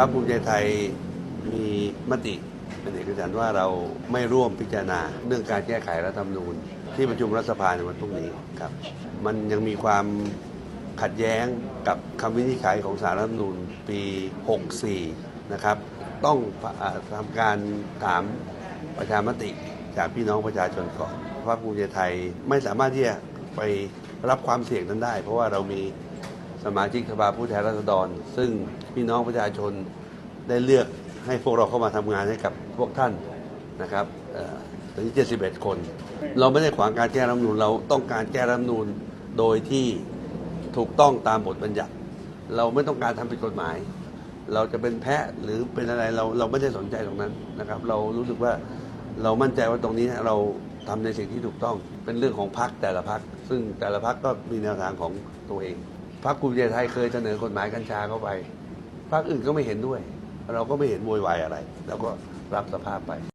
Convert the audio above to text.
พรรคภูมิใจไทยมีมติเป็นเอกฉันท์ว่าเราไม่ร่วมพิจารณาเรื่องการแก้ไขรัฐธรรมนูญ ที่ประชุมรัฐสภาในวันพรุ่งนี้ครับ มันยังมีความขัดแย้งกับคำวินิจฉัยของสารรัฐธรรมนูญปี 64 นะครับ ต้องอ่าทำการถามประชามติจากพี่น้องประชาชนก่อนพรรคภูมิใจไทยไม่สามารถที่จะไปรับความเสี่ยงนั้นได้ เพราะว่าเรามี สมาชิกสภาผู้แทนราษฎร ซึ่งพี่น้องประชาชนได้เลือกให้พวกเราเข้ามาทำงานให้กับพวกท่านนะครับเอ่อถึง71 คน เราไม่ได้ขวางการแก้รัฐธรรมนูญเราต้องการแก้รัฐธรรมนูญโดยที่ถูกต้องตามบทบัญญัติ เราไม่ต้องการทำผิดกฎหมาย เราจะเป็นแพะหรือเป็นอะไรเราเราไม่ได้สนใจตรงนั้นนะครับ เรารู้สึกว่าเรามั่นใจว่าตรงนี้เราทำในสิ่งที่ถูกต้องเป็นเรื่องของพรรคแต่ละพรรคซึ่งแต่ละพรรคก็มีแนวทางของตัวเอง พรรคภูมิใจไทยเคยเสนอกฎหมายกัญชาเข้าไปพรรคอื่นก็ไม่เห็นด้วย เราก็ไม่เห็นโวยวายอะไร แล้วก็รับสภาพไป